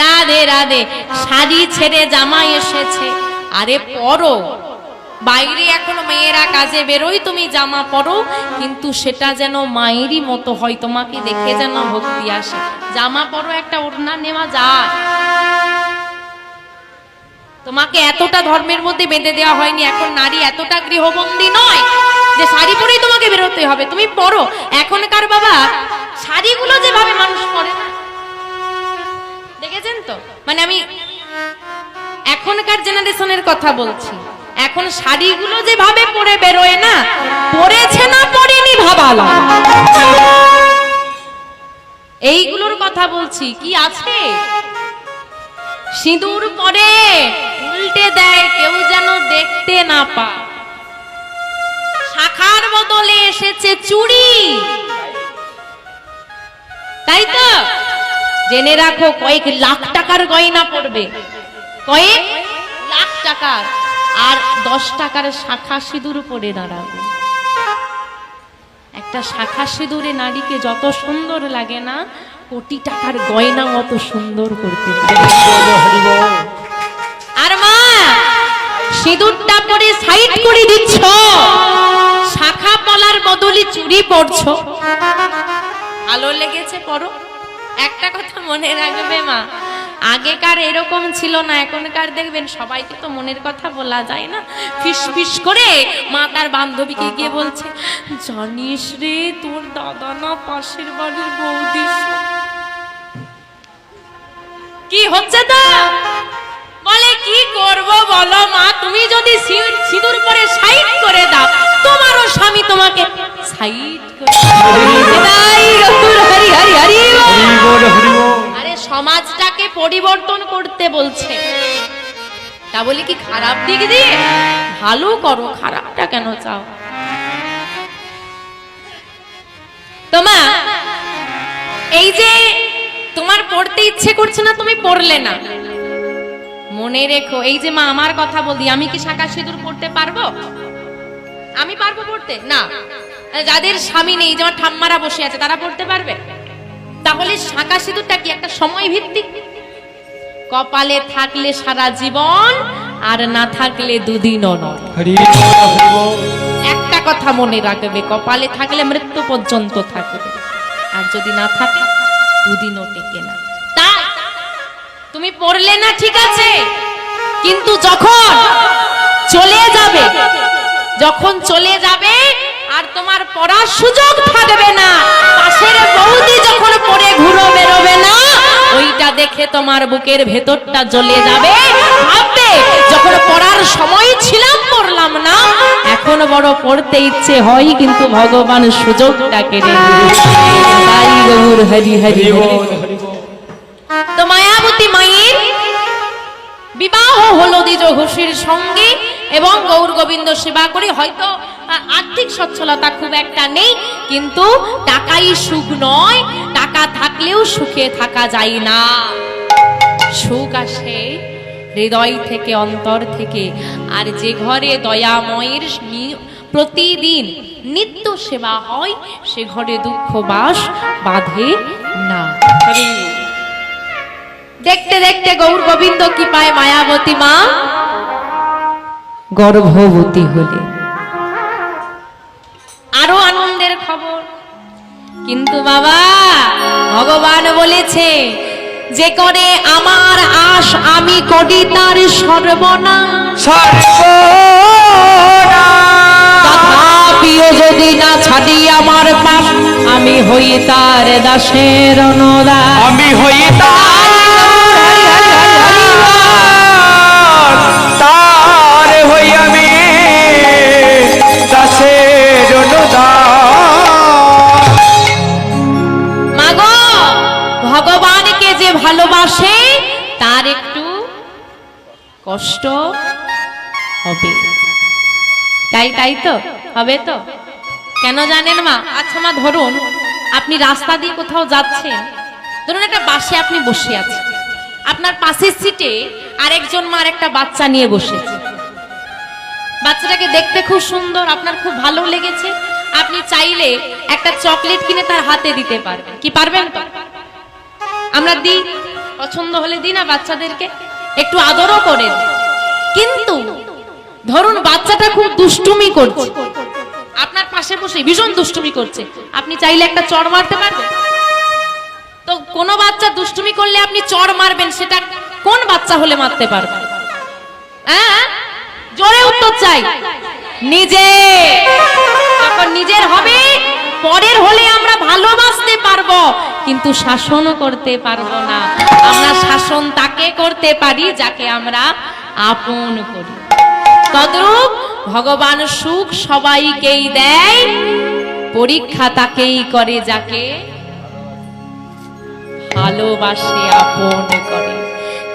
রাধে রাধে, শাড়ি ছেড়ে জামা এসেছে। আরে পরো। বাইরে এখনও মেয়েরা কাজে বেরোই তুমি জামা পরো, কিন্তু সেটা যেন মায়েরই মতো হয়, তোমাকে দেখে যেন ভক্তি আসে। জামা পরো, একটা ওড়না নেওয়া যায়। তোমাকে এতটা ধর্মের মধ্যে বেঁধে দেওয়া হয়নি, এখন নারী এতটা গৃহবন্দী নয় যে শাড়ি পরেই তোমাকে বেরোতে হবে। তুমি পরো। এখনকার বাবা শাড়িগুলো যেভাবে মানুষ পরে না। দেখেছেন তো মানে আমি এখনকার জেনারেশনের কথা বলছি। এখন শাড়িগুলো যেভাবে পরে বেরোয় না, পরেছে না পরেনি ভাবালা। এইগুলোর কথা বলছি, কি আছে? সিঁদুর পরে উল্টে দেয় কেউ যেন দেখতে না পায়। শাখার বদলে এসেছে চুড়ি। তাই তো? জেনে রাখো, কয়েক লাখ টাকার গয়না পড়বে। কয়েক লাখ টাকার। আর দশ টাকার শাখা সিঁদুর পরে দাঁড়াবে। একটা শাখা সিঁদুরে নারীকে যত সুন্দর লাগে না, কোটি টাকার গয়না অত সুন্দর করতে আর মা, সিঁদুরটা পরে সাইড করে দিচ্ছ। শাখা পলার বদলে চুরি পড়ছো ভালো লেগেছে পড়ো একটা কথা মনে রাখবে মা, আগেকার এরকম ছিল না, এখনকার দেখবেন সবাইকে তো মনের কথা বলা যায় না। ফিস ফিস করে মা তার বান্ধবীকে গিয়ে বলছে, জানিস রে, তোর দাদা না পাশের বাড়ির বৌদি কি হচ্ছে তো? বলে, কি করব বলো মা, তুমি যদি সিঁদুর পরে সাইড করে দাও, তোমারও স্বামী তোমাকে আরে, সমাজটাকে পরিবর্তন করতে বলছে। তা কি খারাপ দিক দিয়ে? ভালো করো, খারাপটা কেন চাও? তোমা এই যে তোমার পড়তে ইচ্ছে করছে না, তুমি পড়লে না। মনে রেখো, এই যে মা, আমার কথা বলি আমি কি শাখা সিঁদুর পড়তে পারব? আমি পারব পড়তে? না। যাদের স্বামী নেই যেমন ঠাম্মারা বসে আছে তারা পড়তে পারবে? তাহলে শাঁকা সিঁদুরটা কি একটা সময় ভিত্তিক কপালে থাকলে সারা জীবন আর না থাকলে দুদিনও নয় একটা কথা মনে রাখবে কপালে থাকলে মৃত্যু পর্যন্ত থাকবে। আর যদি না থাকে দুদিনও টেকে না। তাই তুমি পড়লে না ঠিক আছে কিন্তু যখন চলে যাবে যখন চলে যাবে আর তোমার পড়ার সুযোগ থাকবে না। পাশের বৌদি যখন পড়ে ঘুরো বেরোবে না ওইটা দেখে তোমার বুকের ভেতরটা জ্বলে যাবে। ভাববে যখন পড়ার সময় ছিলাম পড়লাম না। এখন বড় পড়তে ইচ্ছে হয় কিন্তু ভগবান সুযোগটা কেড়ে তাই গৌর হরি হরি হরি তো মায়াবতী মায়ের বিবাহ হলো দ্বিজ ঘোষের সঙ্গে এবং গৌর গোবিন্দ সেবা করে হয়তো আর্থিক সচ্ছলতা খুব একটা নেই, কিন্তু টাকাই সুখ নয়, টাকা থাকলেও সুখে থাকা যায় না। সুখ আসে হৃদয় থেকে, অন্তর থেকে, আর যে ঘরে দয়াময়ের প্রতিদিন নিত্য সেবা হয়, সে ঘরে দুঃখ বাস বাঁধে না। দেখতে দেখতে গৌর গোবিন্দ কি পায় মায়াবতী মা, গর্ভবতী হলে আরও আনন্দের খবর। কিন্তু বাবা, ভগবান বলেছে, যে করে আমার আশ আমি করি তার তথাপিও যদি না ছাড়ি আমার পাশ আমি হই তার দাসের অনুদাস আমি হই তার কষ্ট হবে। তাই তাই তো? হবে তো? কেন জানেন মা? আচ্ছা মা, ধরুন আপনি রাস্তা দিয়ে কোথাও যাচ্ছেন। ধরুন একটা বাসে আপনি বসে আছেন। আপনার পাশের সিটে আরেকজন মা আর একটা বাচ্চা নিয়ে বসেছে। বাচ্চাটাকে দেখতে খুব সুন্দর, আপনার খুব ভালো লেগেছে। আপনি চাইলে একটা চকলেট কিনে তার হাতে দিতে পারবেন। কি পারবেন তো? আমরা দিই, পছন্দ হলে দিই না বাচ্চাদেরকে? একটু আদরও করে দিই। কিন্তু ধরুন বাচ্চাটা খুব দুষ্টুমি করছে। আপনার পাশে বসে ভীষণ দুষ্টুমি করছে। আপনি চাইলে একটা চড় মারতে পারবেন। তো কোন বাচ্চা দুষ্টুমি করলে আপনি চড় মারবেন, সেটা কোন বাচ্চা হলে মারতে পারবেন হ্যাঁ জোরে উত্তর চাই। নিজে। যখন নিজের হবে পরের হলে আমরা ভালোবাসতে পারব কিন্তু শাসনও করতে পারব না। আমরা শাসন তাকে করতে পারি, যাকে আমরা আপন করি। তদ্রূপ ভগবান সুখ সবাইকেই দেয়, পরীক্ষা তাকেই করে যাকে ভালোবাসে, আপন করে।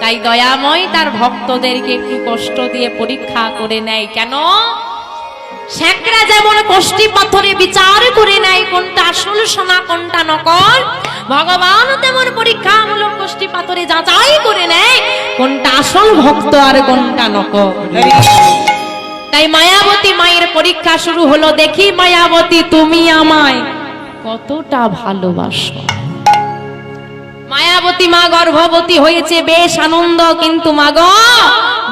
তাই দয়াময় তার ভক্তদেরকে একটু কষ্ট দিয়ে পরীক্ষা করে নেয়। কেন? শেখরা যেমন কষ্টি পাথরে বিচার করে নেয়, কোনটা আসল সোনা, কোনটা নকল ভগবান তেমন পরীক্ষামূলক কষ্টি পাথরে যাচাই করে নেয়, কোনটা আসল ভক্ত আর কোনটা নকল। তাই মায়াবতী মায়ের পরীক্ষা শুরু হলো, দেখি মায়াবতী, তুমি আমায় কতটা ভালোবাসো? মায়াবতী মা গর্ভবতী হয়েছে, বেশ আনন্দ, কিন্তু মা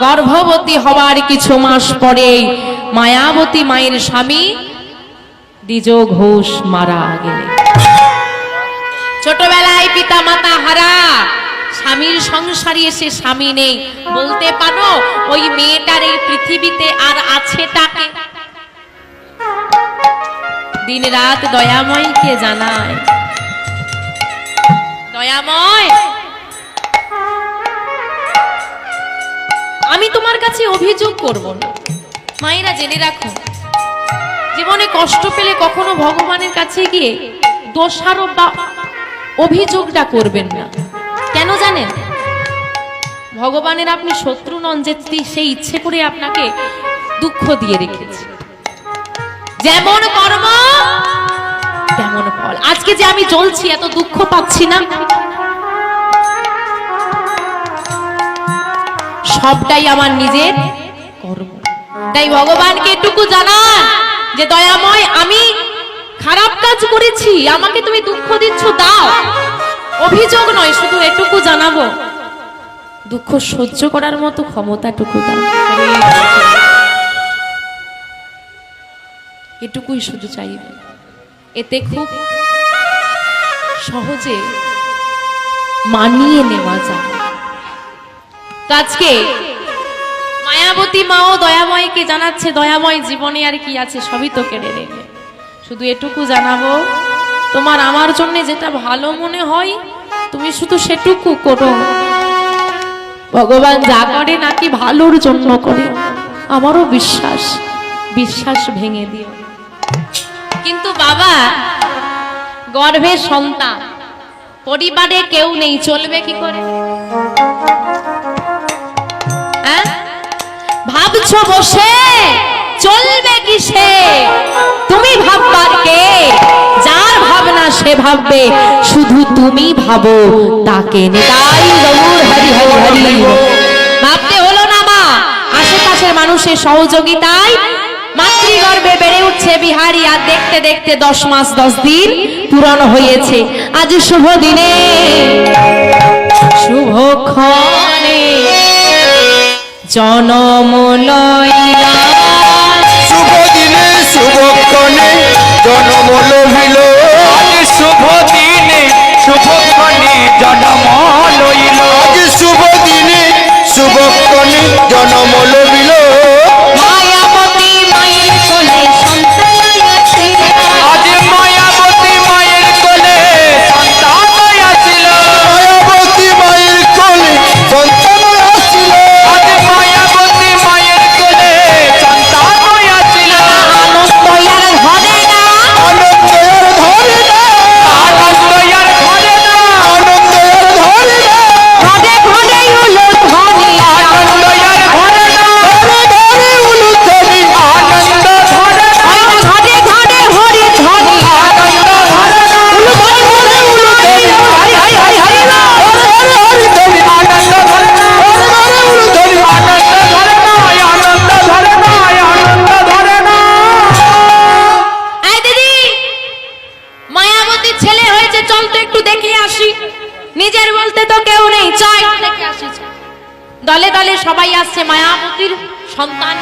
গর্ভবতী হওয়ার কিছু মাস পরে মায়াবতী মায়ের স্বামী দ্বিজ ঘোষ মারা গেলেন। ছোটবেলায় পিতা মাতা হারা, স্বামীর সংসারে এসে স্বামী নেই। বলতে পারো, ওই মেয়েটার এই পৃথিবীতে আর আছে তাকে? দিন রাত দয়াময়কে জানায়? দয়াময়! আমি তোমার কাছে অভিযোগ করব না। মায়েরা জেনে রাখো, জীবনে কষ্ট পেলে কখনো ভগবানের কাছে গিয়ে দোষারোপ বা অভিযোগটা করবেন না। কেন জানেন? ভগবানের আপনি শত্রু নন যে সেই ইচ্ছে করে আপনাকে দুঃখ দিয়ে রেখেছে। যেমন কর্ম, তেমন ফল। আজকে যে আমি চলছি এত দুঃখ পাচ্ছি না। সবটাই আমার নিজের কর্ম। তাই ভগবানকে এটুকু জানান যে দয়াময় আমি খারাপ কাজ করেছি, আমাকে তুমি দুঃখ দিচ্ছ, দাও। অভিযোগ নয়, শুধু এটুকু জানাব। দুঃখ সহ্য করার মতো ক্ষমতাটুকু এটুকুই শুধু চাইবে এতে খুব সহজে মানিয়ে নেওয়া যায়। আজকে মায়াবতী মাও দয়াময়কে জানাচ্ছে, দয়াময় জীবনে আর কি আছে, সবই তো কেড়ে নেবে। শুধু এটুকু জানাব, তোমার আমার জন্য যেটা ভালো মনে হয়, তুমি শুধু সেটুকু করো। ভগবান যা করে নাকি ভালোর জন্য করে, আমারও বিশ্বাস বিশ্বাস ভেঙে দিও। কিন্তু বাবা, গর্ভে সন্তান, পরিবারে কেউ নেই, চলবে কি করে? হ্যাঁ? ভাবছ বসে? চলবে কিসে? তুমি ভাববার কে? যার ভাবনা সে ভাববে। শুধু তুমি ভাবো, তাকে নিতাই গৌর হরি হরি হরি। ভাবতে হলো না মা, আশেপাশের মানুষের সহযোগিতায় মাতৃগর্ভে বেড়ে উঠছে বিহারি, আর দেখতে দেখতে দশ মাস দশ দিন পূরণ হয়েছে। আজ শুভ দিনে, শুভ ক্ষণে জনম লইলা জন্ম লইল আজ শুভ দিনে শুভক্ষণে জন্ম লইল আজ শুভ দিনে শুভক্ষণে জন্ম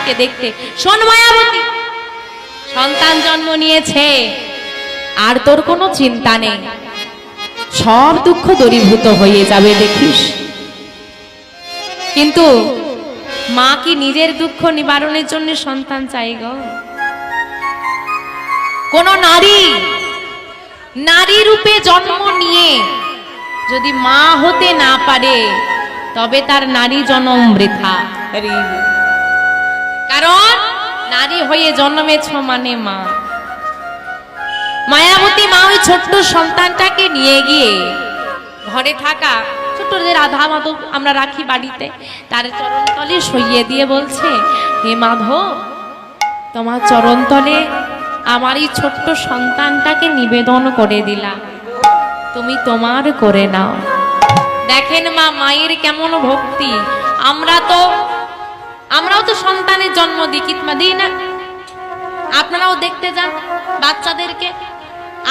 সন্তানকে দেখতে। শোন মায়াবতী, সন্তান জন্ম নিয়েছে, আর তোর কোনো চিন্তা নেই। সব দুঃখ দূরীভূত হয়ে যাবে, দেখিস। কিন্তু মা কি নিজের দুঃখ নিবারণের জন্য সন্তান চাই গো? কোন নারী নারী রূপে জন্ম নিয়ে যদি মা হতে না পারে, তবে তার নারী জন্ম বৃথা। কারণ নারী হয়ে জন্মেছ মানে মা। মায়াবতী মা ওই ছোট্ট সন্তানটাকে নিয়ে গিয়ে ঘরে থাকা ছোট্ট যে রাধা মাধব আমরা রাখি বাড়িতে, তার চরণতলে সইয়ে দিয়ে বলছে, হে মাধব, তোমার চরণতলে আমার এই ছোট্ট সন্তানটাকে নিবেদন করে দিলাম। তুমি তোমার করে নাও। দেখেন মা, মায়ের কেমন ভক্তি। আমরা তো আমরাও তো সন্তানের জন্ম দিই, কিতমা দিই না। আপনারাও দেখতে যান বাচ্চাদেরকে।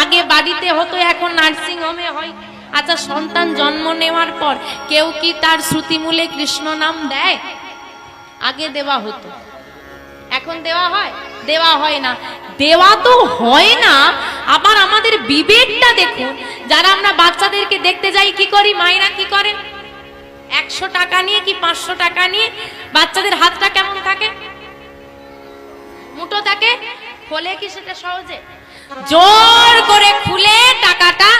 আগে বাড়িতে হতো, এখন নার্সিং হোমে হয়। আচ্ছা সন্তান জন্ম নেওয়ার পর কেউ কি তার শ্রুতিমূলে কৃষ্ণ নাম দেয়? আগে দেওয়া হতো। এখন দেওয়া হয়? দেওয়া হয় না। দেওয়া তো হয় না। আবার আমাদের বিবেকটা দেখুন। যারা আমরা বাচ্চাদেরকে দেখতে যাই, কি করি? মায়েরা কি করেন? একশো টাকা নিয়ে কি পাঁচশো টাকা নিয়ে বাচ্চাদের হাতটা কেমন থাকে? মুটো থাকে খোলে কি সেটা সহজে? জোর করে খুলে টাকাটা।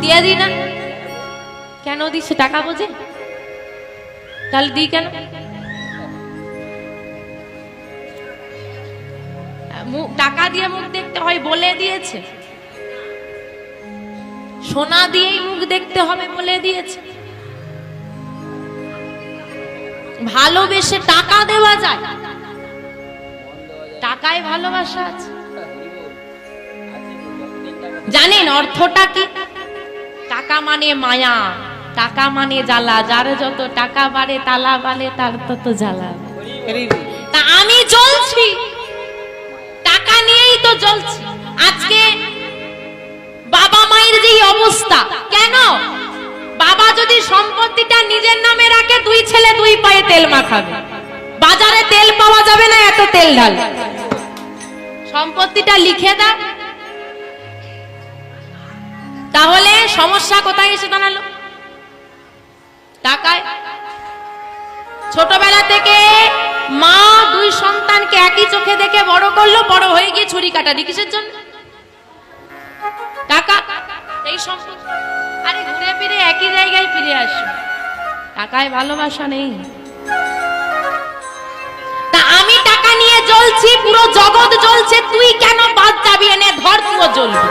দিয়ে দিই না। কেন দিচ্ছে টাকা বোঝে? তাহলে দিই কেন? টাকা দিয়ে মুখ দেখতে হয় বলে দিয়েছে। সোনা দিয়েই মুখ দেখতে হবে বলে দিয়েছে। ভালোবেসে টাকা দেওয়া যায়। টাকায় ভালোবাসা আছে। জানেন অর্থটা কি? টাকা মানে মায়া, টাকা মানে জ্বালা। যার যত টাকা বাড়ে, তালা বাড়ে তার তত জ্বালা। তা আমি জ্বলছি। টাকা নিয়েই তো জ্বলছি। আজকে অবস্থা। কেন? বাবা যদি সম্পত্তিটা নিজের নামে রাখে, দুই ছেলে দুই পায়ে তেল মাখাবে। বাজারে তেল পাওয়া যাবে না এত তেল ঢাল। সম্পত্তিটা লিখে দাও। তাহলে সমস্যা কোথায় এসে দাঁড়াল? টাকায়। ছোটবেলা থেকে মা দুই সন্তানকে একই চোখে দেখে বড় করল, বড় হয়ে গিয়ে ছুরি কাটারি কিসের জন্য? টাকা। এই সম্পত্তি আরে ঘুরে ফিরে একই জায়গায় ফিরে আসবে টাকায় ভালোবাসা নেই। তা আমি টাকা নিয়ে জ্বলছি, পুরো জগৎ জ্বলছে, তুই কেন বাদ যাবি এনে? ধর তুইও জ্বলবি।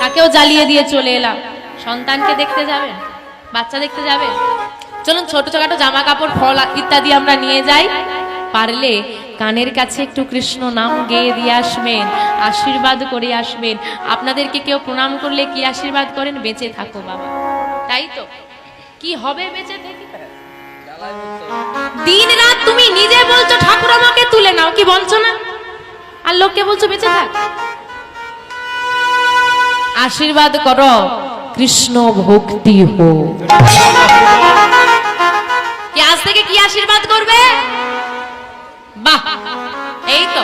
তাকেও জ্বালিয়ে দিয়ে চলে এলাম। সন্তানকে দেখতে যাবেন বাচ্চা দেখতে যাবেন চলুন ছোট ছোট জামা কাপড় ফল ইত্যাদি আমরা নিয়ে যাই। পারলে কানের কাছে একটু কৃষ্ণ নাম গেয়ে দিয়ে আসবেন, আশীর্বাদ করে আসবেন। আপনাদেরকে কেউ প্রণাম করলে কি আশীর্বাদ করেন? বেঁচে থাকো বাবা। তাই তো? কি হবে বেঁচে থেকে? দিন রাত তুমি নিজে বলছো, ঠাকুর আমাকে তুলে নাও, কি বলছো না? আর লোককে বলছো, বেঁচে থাক। আশীর্বাদ করো, কৃষ্ণ ভক্তি হো কি আজ থেকে কি আশীর্বাদ করবে? বাহ, এই তো,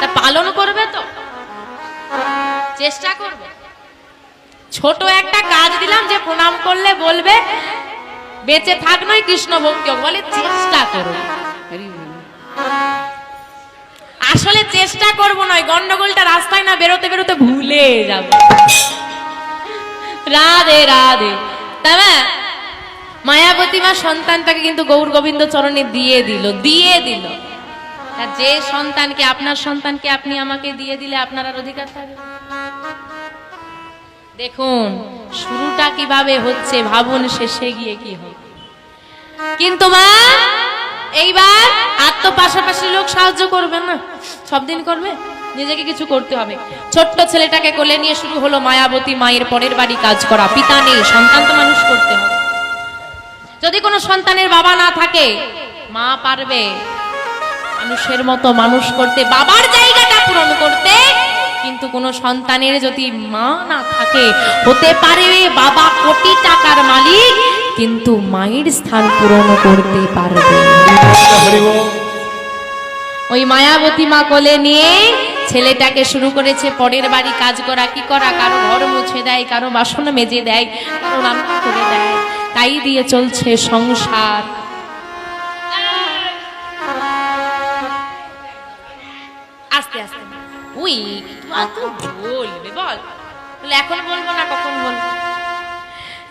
তা পালন করবে তো? চেষ্টা করবে। ছোট একটা কাজ দিলাম যে প্রণাম করলে বলবে, বেঁচে থাক নয় কৃষ্ণ ভক্তি বলে চেষ্টা করো। আসলে চেষ্টা করব নয়, গন্ডগোলটা রাস্তায় না বেরোতে বেরোতে ভুলে যাব। রাধে রাধে। না? মায়াবতী মা সন্তানটাকে কিন্তু গৌর গোবিন্দ চরণে দিয়ে দিল দিয়ে দিল। তা যে সন্তানকে, আপনার সন্তানকে আপনি আমাকে দিয়ে দিলে আপনার আর অধিকার থাকবে? দেখুন, শুরুটা কীভাবে হচ্ছে ভাবুন, শেষে গিয়ে কি হবে? কিন্তু মা, এইবার আর তো পাশাপাশি লোক সাহায্য করবে না। সব দিন করবে? নিজেকে কিছু করতে হবে। ছোট্ট ছেলেটাকে কোলে নিয়ে শুরু হলো মায়াবতী মায়ের পরের বাড়ি কাজ করা। পিতা নেই, সন্তান তো মানুষ করতে হবে। যদি কোনো সন্তানের বাবা না থাকে, মা পারবে। মানুষের মতো মানুষ করতে, বাবার জায়গাটা পূরণ করতে, কিন্তু কোনো সন্তানের যদি মা না থাকে, হতে পারে বাবা কোটি টাকার মালিক, কিন্তু মায়ের স্থান পূরণ করতে পারবে ওই মায়াবতী মা কোলে নিয়ে ছেলেটাকে শুরু করেছে, পরের বাড়ি কাজ করা, কি করা, কারও ঘর মুছে দেয়, কারও বাসন মেজে দেয়, কারও রান্না করে দেয়, তাই দিয়ে চলছে সংসার।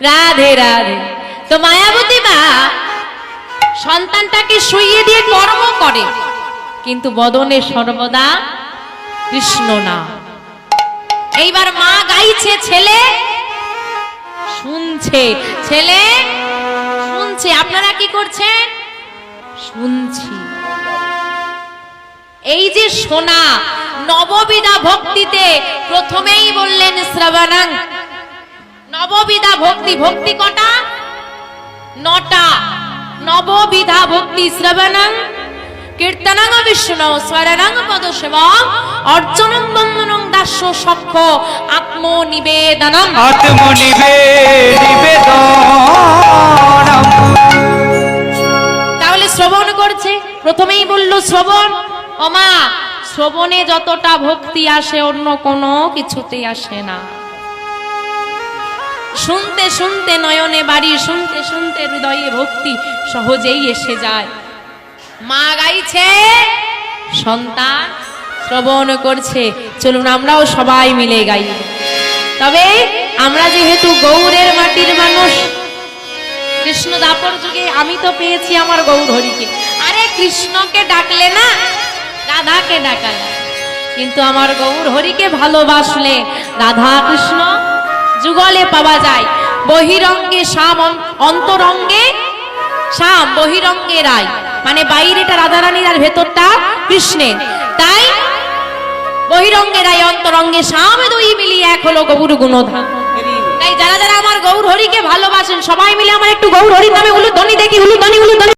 রাধে রাধে। তো মায়াবতী মা, সন্তানটাকে শুইয়ে দিয়ে কর্ম করে, কিন্তু বদনে সর্বদা কৃষ্ণ না। এইবার মা গাইছে, ছেলে শুনছে ছেলে শুনছে। আপনারা কি করছেন? শুনছি। এই যে শোনা নববিধা ভক্তিতে প্রথমেই বললেন শ্রবণাং নববিধা ভক্তি ভক্তি কটা? নটা। নববিধা ভক্তি শ্রবণং কীর্তনং বিষ্ণু স্বরণং পদশিব অর্চনং বন্দনং দাস্য সক্ষ আত্মনিবেদনম। আত্মনিবে তাহলে শ্রবণ করছে। প্রথমেই বলল শ্রবণ। ওমা শ্রবণে যতটা ভক্তি আসে, অন্য কোনো কিছুতেই আসে না। শুনতে শুনতে নয়নে বাড়ি, শুনতে শুনতে হৃদয়ে ভক্তি সহজেই এসে যায়। মা গাইছে, সন্তান শ্রবণ করছে, চলুন আমরাও সবাই মিলে গাই। তবে আমরা যেহেতু গৌরের মাটির মানুষ, কৃষ্ণ দাপর যুগে আমি তো পেয়েছি আমার গৌর হরিকে আরে কৃষ্ণকে ডাকলে না রাধাকে ডাকালে কিন্তু আমার গৌর হরিকে ভালোবাসলে রাধা কৃষ্ণ যুগলে পাওয়া যায়। বহিরঙ্গে শ্যাম অন্তরঙ্গে শ্যাম, বহিরঙ্গে রায়। মানে বাইরেটা রাধারানীর আর ভেতরটা কৃষ্ণের। তাই বহিরঙ্গে রায়, অন্তরঙ্গে শ্যাম দুই মিলিয়ে এক হলো গৌর গুণধাম তাই যারা যারা আমার গৌর হরিকে ভালোবাসেন, সবাই মিলে আমার একটু গৌর হরির নামে উলুধ্বনি দেখি, উলুধ্বনি উলুধ্বনি।